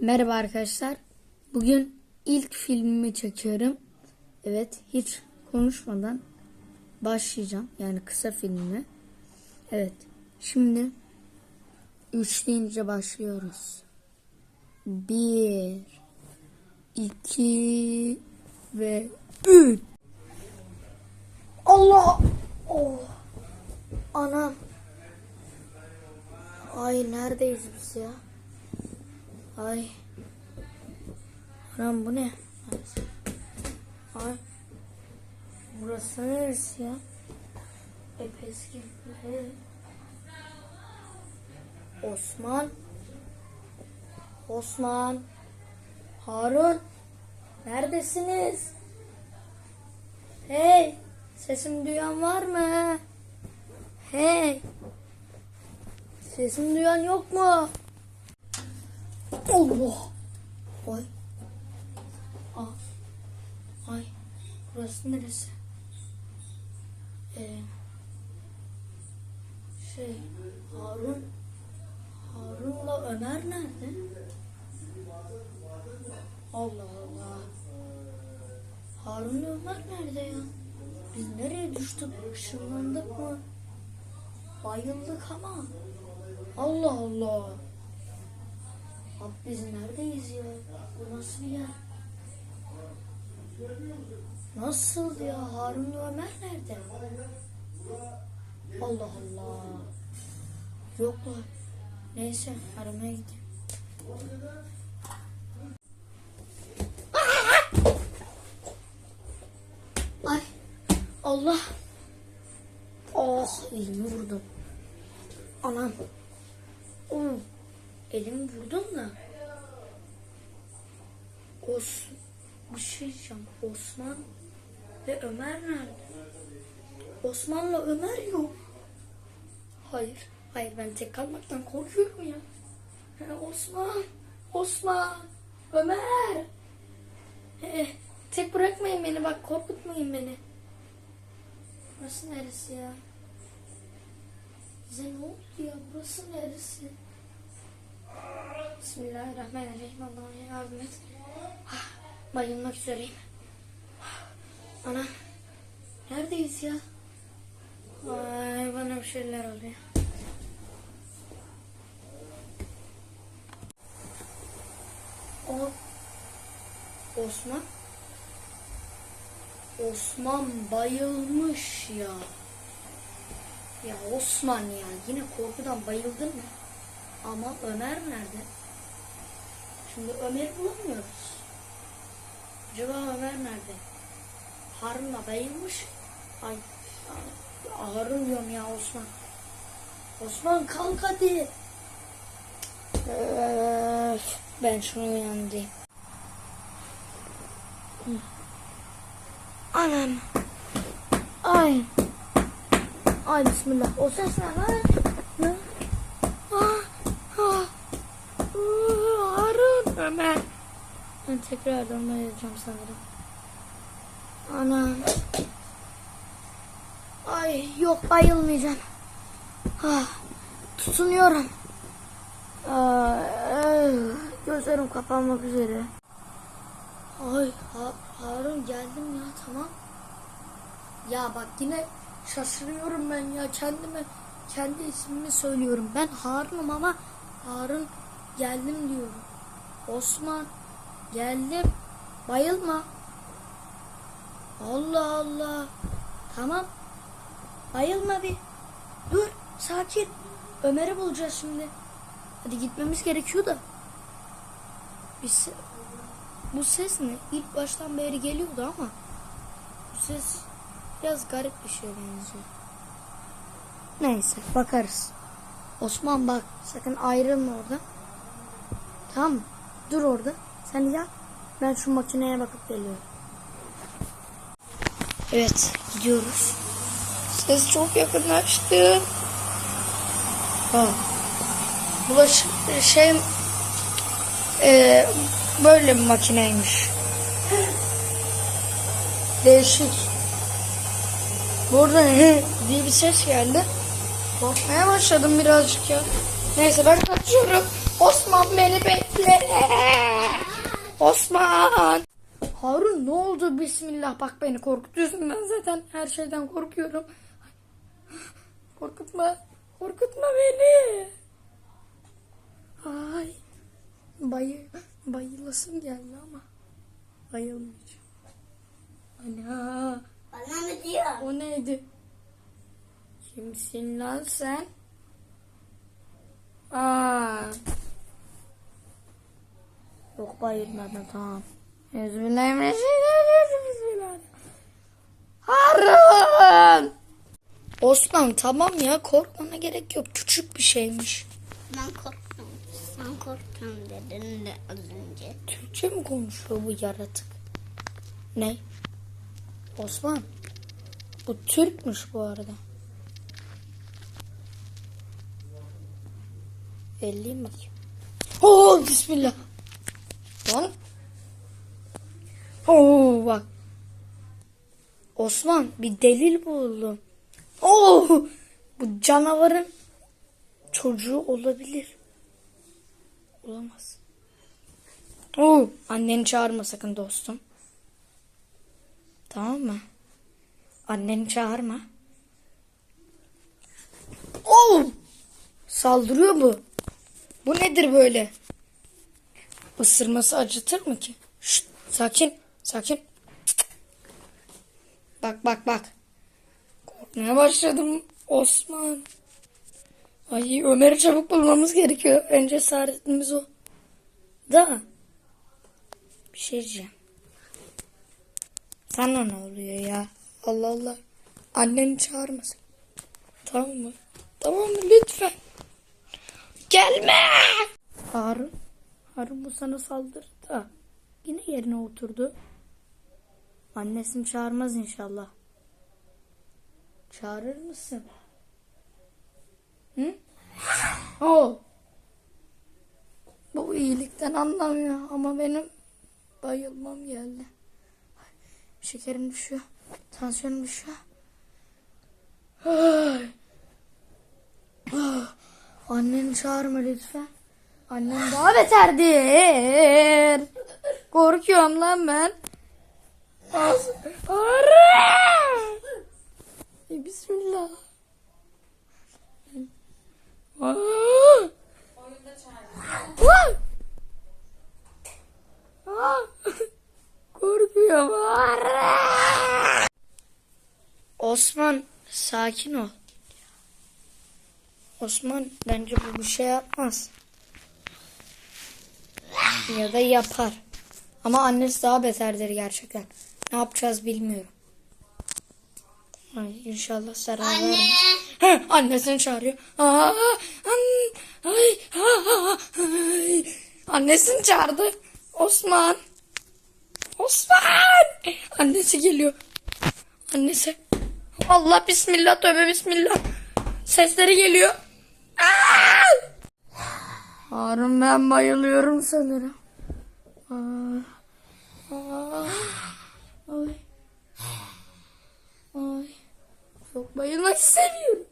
Merhaba arkadaşlar. Bugün ilk filmimi çekiyorum. Evet, hiç konuşmadan başlayacağım. Yani kısa filmimi. Evet. Şimdi üç deyince başlıyoruz. Bir, iki ve üç. Allah! Oh! Anam! Ay neredeyiz biz ya? Ay. Anam bu ne? Ay. Burası neresi ya? Hep. Osman. Osman. Harun. Neredesiniz? Hey. Sesimi duyan var mı? Hey. Sesimi duyan yok mu? Allah. Ay. Ah. Ay. Burası neresi? Ee, şey Harun Harun'la Ömer nerede? Allah Allah. Harun'la Ömer nerede ya? Biz nereye düştük? Işınlandık mı? Bayıldık ama. Allah Allah. Abi biz neredeyiz ya? Bu nasıl bir yer? Nasıl ya? Harun Ömer nerede? Allah Allah. Yoklar. Neyse aramaya gideyim. Ay Allah. Oh elimi vurdum. Anam. Oh. Elimi vurdum da. Os bir şey diyeceğim. Osman ve Ömer nerede? Osman'la Ömer yok. Hayır. Hayır ben tek kalmaktan korkuyorum ya. Ha, Osman. Osman. Ömer. Eh, tek bırakmayın beni bak korkutmayın beni. Burası neresi ya? Bize ne oldu ya? Burası neresi? Bismillahirrahmanirrahim. Allah'ım yardım et. Ah, Bayılmak üzereyim. Ah, Ana. Neredeyiz ya? Ay bana bir şeyler oluyor. O Osman Osman bayılmış ya. Ya Osman ya yine korkudan bayıldın mı? Ama Ömer nerede? Şimdi Ömer'i bulamıyoruz. Acaba Ömer nerede? Harun'la bayılmış. Ay, ay, Harun diyorum ya Osman. Osman kalk hadi. Ben şunu uyandırayım. Anam. Ay. Ay bismillah. O ses ne lan? Ne? Ah, ah. Ah, Ömer. Ben tekrardan bayılacağım sanırım. Ana. Ay yok bayılmayacağım. Ah, tutunuyorum. Ay, ay, gözlerim kapanmak üzere. Ay ha, Harun geldim ya tamam. Ya bak yine şaşırıyorum ben ya kendime kendi ismimi söylüyorum. Ben Harun'um ama Harun geldim diyorum. Osman geldim. Bayılma. Allah Allah. Tamam. Bayılma bir. Dur sakin. Ömer'i bulacağız şimdi. Hadi gitmemiz gerekiyor da. Biz bu ses ne? İlk baştan beri geliyordu ama bu ses biraz garip bir şey benziyor. Neyse bakarız. Osman bak sakın ayrılma orada. Tamam mı? Dur orada. Sen yat. Ben şu makineye bakıp geliyorum. Evet gidiyoruz. Ses çok yakınlaştı. Ha. Bulaşık şey e, böyle bir makineymiş. Değişik. Burada he diye bir ses geldi. Korkmaya başladım birazcık ya. Neyse ben kaçıyorum. Osman beni bekle. Osman! Harun ne oldu? Bismillah bak beni korkutuyorsun. Ben zaten her şeyden korkuyorum. Korkutma. Korkutma beni. Ay. Bayı, bayılasım geldi ama. Bayılmayacağım. Ana. Bana mı diyor? O neydi? Kimsin lan sen? Aa. Yok bayılmadım tamam. Bismillahirrahmanirrahim. Harun! Osman tamam ya korkmana gerek yok. Küçük bir şeymiş. Ben korktum. Sen korktum dedin de az önce. Türkçe mi konuşuyor bu yaratık? Ne? Osman. Bu Türkmüş bu arada. Elliyim bakayım. Oo bismillah. Lan. Oo bak. Osman bir delil buldum. Oo bu canavarın çocuğu olabilir. Olamaz. Oo, anneni çağırma sakın dostum. Tamam mı? Anneni çağırma. Oo! Saldırıyor bu. Bu nedir böyle? Isırması acıtır mı ki? Şşt, sakin, sakin. Bak bak bak. Korkmaya başladım Osman. Ay Ömer'i çabuk bulmamız gerekiyor. En cesaretimiz o. Da. Bir şey diyeceğim. Sana ne oluyor ya? Allah Allah. Anneni çağırmasın. Tamam mı? Tamam mı? Lütfen. Gelme. Harun. Harun bu sana saldırdı da. Yine yerine oturdu. Annesini çağırmaz inşallah. Çağırır mısın? Hı? O. Bu iyilikten anlamıyor ama benim bayılmam geldi. Şekerim düşüyor. Tansiyonum düşüyor. Ay. Ah. Anneni çağırma lütfen. Annem daha beterdir. Korkuyorum lan ben. Ara! Ey, Bismillah. Korkuyorum. Osman sakin ol. Osman bence bu bir şey yapmaz. Ya da yapar. Ama annesi daha beterdir gerçekten. Ne yapacağız bilmiyorum. Ay, inşallah zarar Anne. Heh, annesini çağırıyor. Aa, an, ay, ay. Annesini çağırdı. Osman. Osman. Annesi geliyor. Annesi. Allah bismillah tövbe bismillah. Sesleri geliyor. Aa! Harun ben bayılıyorum sanırım. Aa, ay. Ay. Çok bayılmak istemiyorum.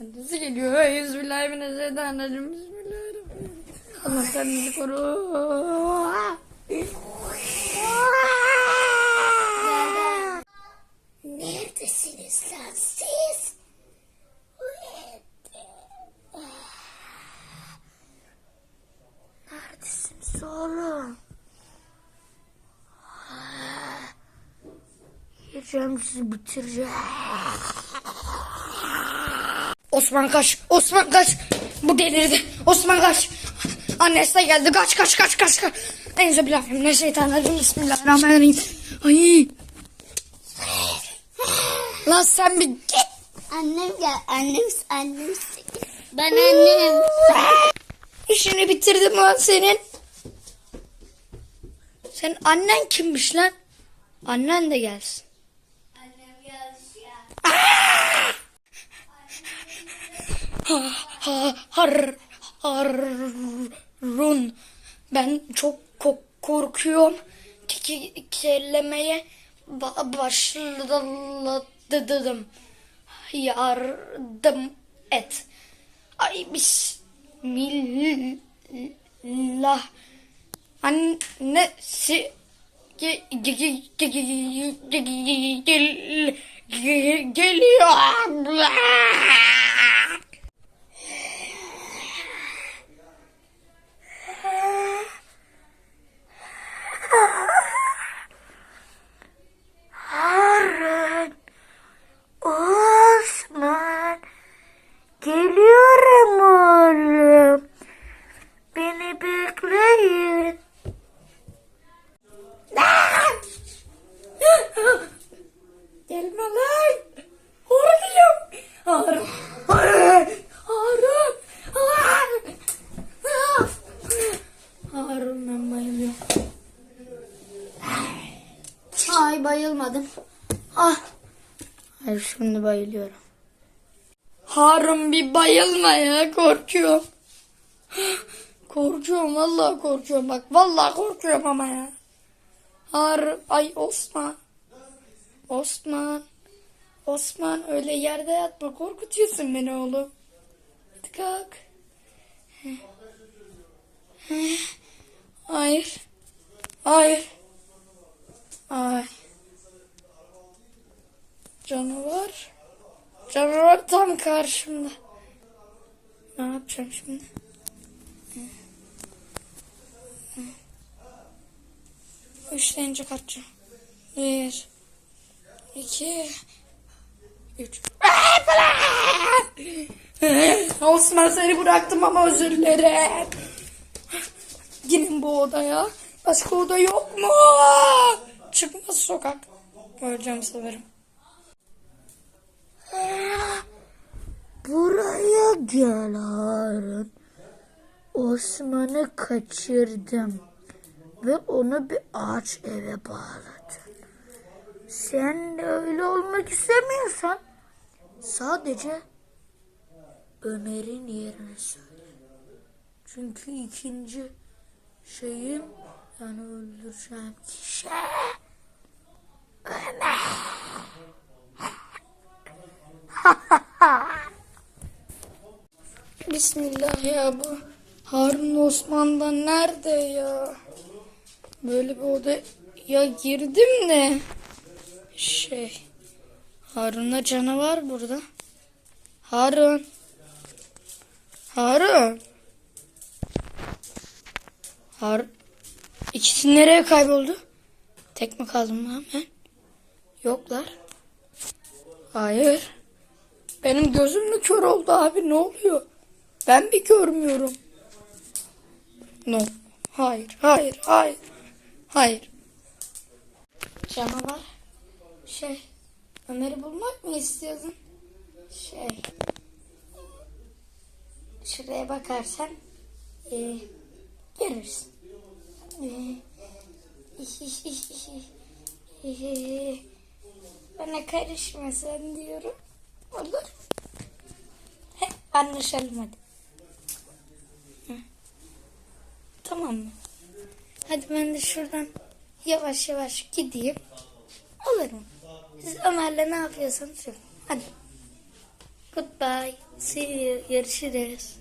Annesi geliyor. Yüzbillahimineşşeytanirracim. Bismillahirrahmanirrahim. Allah sen bizi koru. Neredesiniz lan siz? Neredesiniz oğlum? Yiyeceğim sizi bitireceğim. Osman kaç. Osman kaç. Bu delirdi. Osman kaç. Annesi de geldi. Kaç kaç kaç kaç. kaç. Enze bilahim ne şeytanlarım. Bismillahirrahmanirrahim. Ay. Lan sen bir git. Annem gel. Annem, annem. Ben annem. İşini bitirdim lan senin. Sen annen kimmiş lan? Annen de gelsin. Annem gelsin. Ha, ha, har, harun. Ben çok ko- korkuyorum. Ba- başladım. Yardım et. Ay bismillah. annesi ge- ge- ge- ge- ge- ge- ge- gel- ge- geliyor. Harun, Osman, geliyorum oğlum. Beni bekleyin. Gelme lan. Horluyorum. Harun. Harun. Harun. Harun. Harun ben bayılıyorum. Ay bayılmadım. Ah. Hayır şimdi bayılıyorum. Harun bir bayılma ya korkuyorum. Korkuyorum vallahi korkuyorum bak vallahi korkuyorum ama ya. Harun ay Osman. Osman. Osman öyle yerde yatma korkutuyorsun beni oğlum. Hadi kalk. Hayır. Hayır. Ay. Canavar. Canavar tam karşımda. Ne yapacağım şimdi? Üç deyince kaçacağım. Bir. iki, Üç. Osman seni bıraktım ama özür dilerim. Girin bu odaya. Başka oda yok mu? Çıkmaz sokak. Öleceğim severim. Buraya gel Harun. Osman'ı kaçırdım. Ve onu bir ağaç eve bağladım. Sen de öyle olmak istemiyorsan sadece Ömer'in yerini söyle. Çünkü ikinci şeyim yani öldüreceğim kişi Bismillah ya bu Harun Osman'dan nerede ya? Böyle bir odaya girdim de şey Harun'la canavar burada. Harun. Harun. Harun. İkisi nereye kayboldu? Tek mi kaldım lan ben? Yoklar. Hayır. Benim gözüm mü kör oldu abi ne oluyor? Ben mi görmüyorum? No. Hayır, hayır, hayır. Hayır. Canavar. Şey, Ömer'i bulmak mı istiyordun? Şey, şuraya bakarsan e, görürsün. E, bana karışma sen diyorum. Olur. He, anlaşalım hadi. Hı. Tamam mı? Hadi ben de şuradan yavaş yavaş gideyim. Olur mu? Siz Ömer'le ne yapıyorsanız yapın. Hadi. Goodbye. See you. Görüşürüz.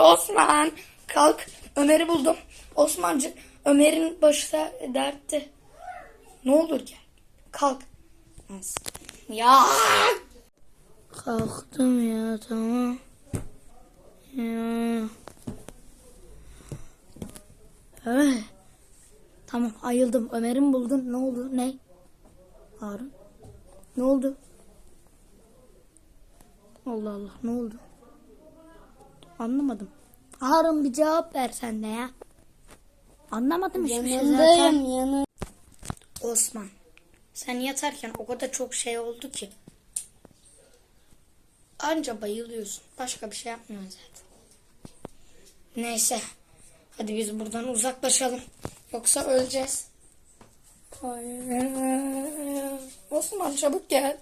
Osman. Kalk. Ömer'i buldum. Osmancı. Ömer'in başı da dertte. Ne olur gel. Kalk. Ya. Kalktım ya tamam. Ya. Evet. Tamam ayıldım. Ömer'in buldun. Ne oldu? Ne? Harun. Ne oldu? Allah Allah ne oldu? Anlamadım. Harun bir cevap ver sen de ya. Anlamadım hiçbir şey zaten. yanı. Osman. Sen yatarken o kadar çok şey oldu ki. Anca bayılıyorsun. Başka bir şey yapmıyorsun zaten. Neyse. Hadi biz buradan uzaklaşalım. Yoksa öleceğiz. Hayır. Osman çabuk gel.